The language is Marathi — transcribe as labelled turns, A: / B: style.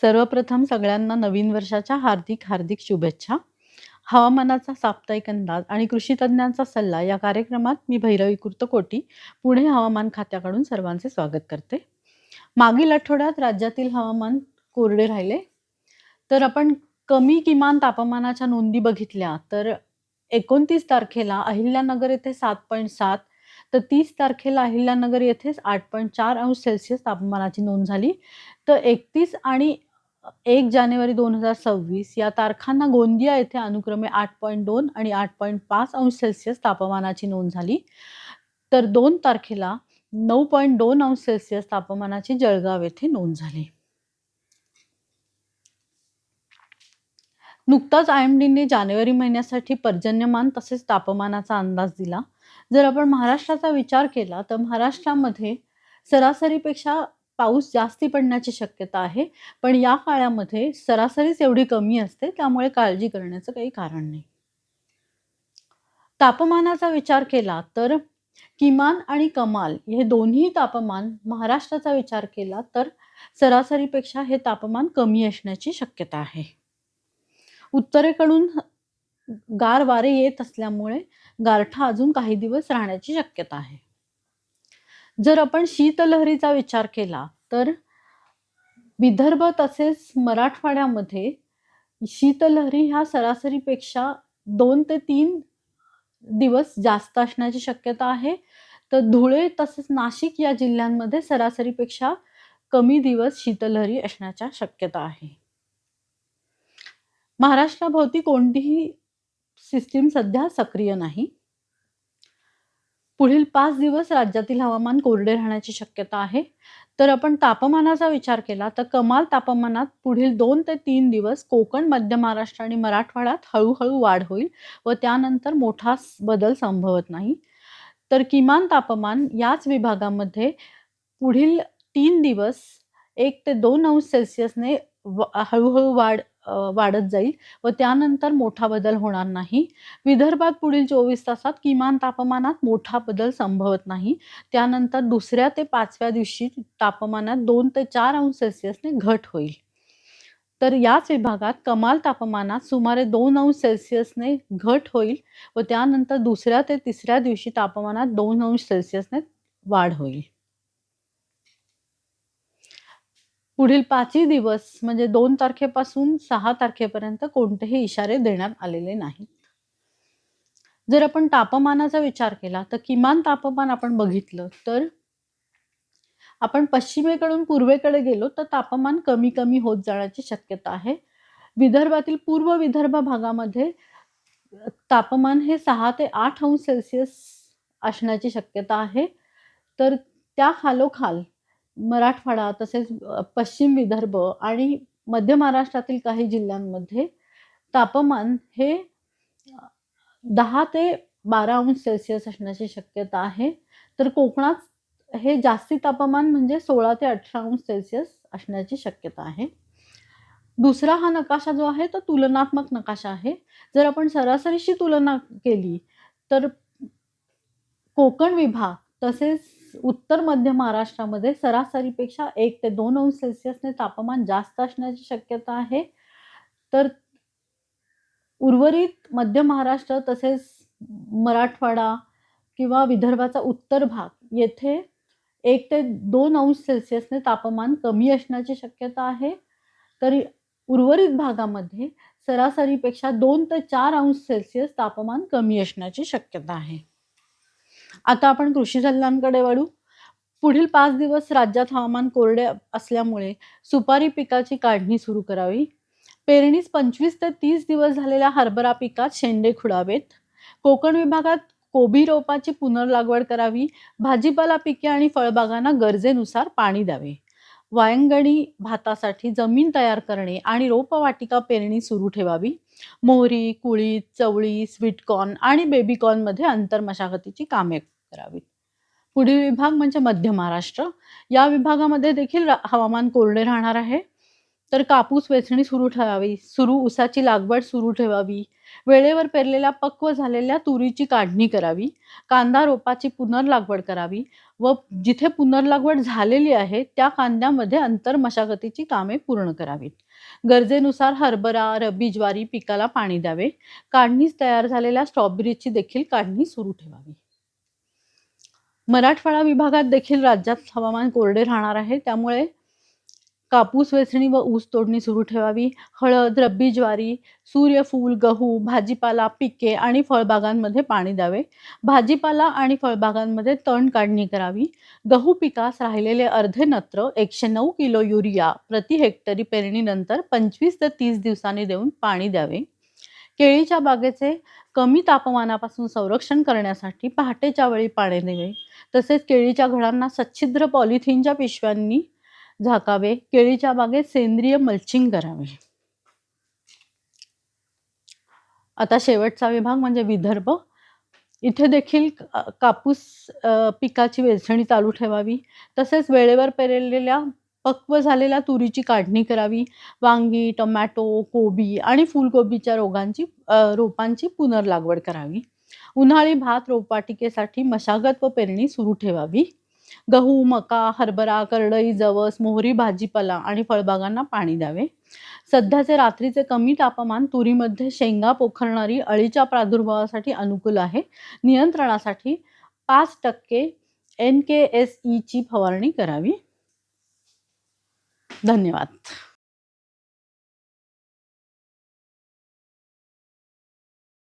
A: सर्वप्रथम सगळ्यांना नवीन वर्षाच्या हार्दिक हार्दिक शुभेच्छा. हवामानाचा साप्ताहिक अंदाज आणि कृषीतज्ञांचा सल्ला या कार्यक्रमात मी भैरवी कुर्तकोटी, पुणे हवामान खात्याकडून सर्वांचे स्वागत करते. मागील आठवड्यात राज्यातील हवामान कोरडे राहिले. तर आपण कमी किमान तापमानाच्या नोंदी बघितल्या तर 29 तारखेला अहिल्यानगर येथे 7.7 तर तीस तारखेला अहिल्यानगर येथेच 8.4 अंश सेल्सिअस तापमानाची नोंद झाली. तर 31 आणि एक जानेवारी 2026 या तारखांना गोंदिया येथे अनुक्रमे 8.2 आणि 8.5 अंश सेल्सिअस तापमानाची नोंद झाली. तर दोन तारखेला 9.2 अंश सेल्सिअस तापमानाची जळगाव येथे नोंद झाली. नुकताच आय-एम-डीने जानेवारी महिन्यासाठी पर्जन्यमान तसेच तापमानाचा अंदाज दिला. जर आपण महाराष्ट्राचा विचार केला तर महाराष्ट्रामध्ये सरासरीपेक्षा पाऊस जास्ती पडण्याची शक्यता आहे. पण या काळामध्ये सरासरीच एवढी कमी असते त्यामुळे काळजी करण्याचं काही कारण नाही. तापमानाचा विचार केला तर किमान आणि कमाल हे दोन्ही तापमान महाराष्ट्राचा विचार केला तर सरासरीपेक्षा हे तापमान कमी असण्याची शक्यता आहे. उत्तरेकडून गार वारे येत असल्यामुळे गारठा अजून काही दिवस राहण्याची शक्यता आहे. जर आपण शीतलहरीचा विचार केला तर विदर्भ तसेच मराठवाड्यामध्ये शीतलहरी ह्या सरासरीपेक्षा दोन ते तीन दिवस जास्त असण्याची शक्यता आहे. तर धुळे तसेच नाशिक या जिल्ह्यांमध्ये सरासरीपेक्षा कमी दिवस शीतलहरी असण्याच्या शक्यता आहे. महाराष्ट्राभोवती कोणतीही सिस्टीम सध्या सक्रिय नाही. पुढील पाच दिवस राज्यातील हवामान कोरडे राहण्याची शक्यता आहे. तर आपण तापमानाचा विचार केला तर कमाल तापमानात पुढील दोन ते तीन दिवस कोकण, मध्य महाराष्ट्र आणि मराठवाड्यात हळूहळू वाढ होईल व त्यानंतर मोठा बदल संभवत नाही. तर किमान तापमान याच विभागामध्ये पुढील तीन दिवस एक ते दोन अंश सेल्सिअसने हळूहळू वाढ वाढत जाईल व त्यानंतर मोठा बदल होणार नाही. विदर्भात पुढील 24 तासात किमान तापमानात मोठा बदल संभवत नाही. त्यानंतर दुसऱ्या ते पाचव्या दिवशी तापमानात दोन ते चार अंश सेल्सिअसने घट होईल. तर याच विभागात कमाल तापमानात सुमारे दोन अंश सेल्सिअसने घट होईल व त्यानंतर दुसऱ्या ते तिसऱ्या दिवशी तापमानात दोन अंश सेल्सिअसने वाढ होईल. पुढील पाचही दिवस म्हणजे दोन तारखेपासून सहा तारखेपर्यंत कोणतेही इशारे देण्यात आलेले नाहीत. जर आपण तापमानाचा विचार केला तर किमान तापमान आपण बघितलं तर आपण पश्चिमेकडून पूर्वेकडे गेलो तर तापमान कमी-कमी होत जाण्याची शक्यता आहे. विदर्भातील पूर्व विदर्भ भागामध्ये तापमान हे सहा ते आठ अंश सेल्सिअस असण्याची शक्यता आहे. तर त्या खालोखाल मराठवाडा तसेच पश्चिम विदर्भ आणि मध्य महाराष्ट्रातील काही जिल्ह्यांमध्ये तापमान हे दहा ते 12 अंश सेल्सिअस असण्याची शक्यता आहे. तर कोकणात हे जास्ती तापमान म्हणजे 16 ते 18 अंश सेल्सिअस असण्याची शक्यता आहे. दुसरा हा नकाशा जो आहे तो तुलनात्मक नकाशा आहे. जर आपण सरासरीशी तुलना केली तर कोकण विभाग तसेच उत्तर मध्य महाराष्ट्रामध्ये सरासरीपेक्षा एक ते दोन अंश सेल्सिअसने तापमान जास्त असण्याची शक्यता आहे. तर उर्वरित मध्य महाराष्ट्र तसेच मराठवाडा किंवा विदर्भाचा उत्तर भाग येथे एक ते दोन अंश सेल्सिअसने तापमान कमी असण्याची शक्यता आहे. तर उर्वरित भागामध्ये सरासरीपेक्षा दोन ते चार अंश सेल्सिअस तापमान कमी असण्याची शक्यता आहे. आता आपण कृषी सल्ल्यांकडे वळू. पुढील पाच दिवस राज्यात हवामान कोरडे असल्यामुळे सुपारी पिकाची काढणी सुरू करावी. पेरणीस 25 ते तीस दिवस झालेल्या हरभरा पिकात शेंडे खुडावेत. कोकण विभागात कोबी रोपाची पुनर्लागवड करावी. भाजीपाला पिके आणि फळबागांना गरजेनुसार पाणी द्यावे. वायंगणी भातासाठी जमीन तयार करणे आणि रोपवाटिका पेरणी सुरू ठेवावी. मोहरी, कुळी चवळी, स्वीटकॉर्न आणि बेबीकॉर्नमध्ये अंतर मशागतीची कामे करावीत. पुढील विभाग म्हणजे मध्य महाराष्ट्र. या विभागामध्ये देखील हवामान कोरडे राहणार आहे. तर कापूस वेचणी सुरू ठेवावी सुरू ऊसाची लागवड सुरू ठेवावी वेळेवर पेरलेल्या पक्व झालेल्या तुरीची काढणी करावी कांदा रोपाची पुनर्लागवड करावी व जिथे पुनर्लागवड झालेली आहे त्या कांद्यामध्ये अंतर मशागतीची कामे पूर्ण करावीत गरजेनुसार हरभरा रब्बी ज्वारी पिकाला पाणी द्यावे काढणीस तयार झालेल्या स्ट्रॉबेरीची देखील काढणी सुरू ठेवावी मराठवाडा विभागात देखील राज्यात हवामान कोरडे राहणार आहे. त्यामुळे कापूस वेचणी व ऊस तोडणी सुरू ठेवावी. हळद रब्बी ज्वारी सूर्यफूल गहू भाजीपाला पिके आणि फळबागांमध्ये पाणी द्यावे. भाजीपाला आणि फळबागांमध्ये तण काढणी करावी. गहू पिकास राहिलेले अर्धे नत्र एकशे नऊ किलो युरिया प्रति हेक्टरी पेरणीनंतर पंचवीस ते तीस दिवसांनी देऊन पाणी द्यावे. केळीच्या बागेचे कमी तापमानापासून संरक्षण करण्यासाठी पहाटेच्या वेळी पाणी द्यावे. तसेच केळीच्या घडांना सच्छिद्र पॉलिथिनच्या पिशव्यांनी झाकावे. केळीच्या बागेत सेंद्रिय मल्चिंग करावे. आता शेवटचा विभाग म्हणजे विदर्भ. इथे देखील कापूस पिकाची वेचणी चालू ठेवावी. तसेच वेळेवर पेरलेल्या पक्व झालेल्या तुरीची काढणी करावी. वांगी टोमॅटो कोबी आणि फुलकोबीच्या रोगांची रोपांची पुनर्लागवड करावी. उन्हाळी भात रोपवाटिकेसाठी मशागत व पेरणी सुरू ठेवावी. गहू मका हरभरा करडई जवस मोहरी भाजीपाला आणि फळबागांना पाणी द्यावे. सध्याचे रात्रीचे कमी तापमान तुरीमध्ये शेंगा पोखरणारी अळीच्या प्रादुर्भावासाठी अनुकूल आहे. नियंत्रणासाठी पाच टक्के एन के एस ईची फवारणी करावी. धन्यवाद.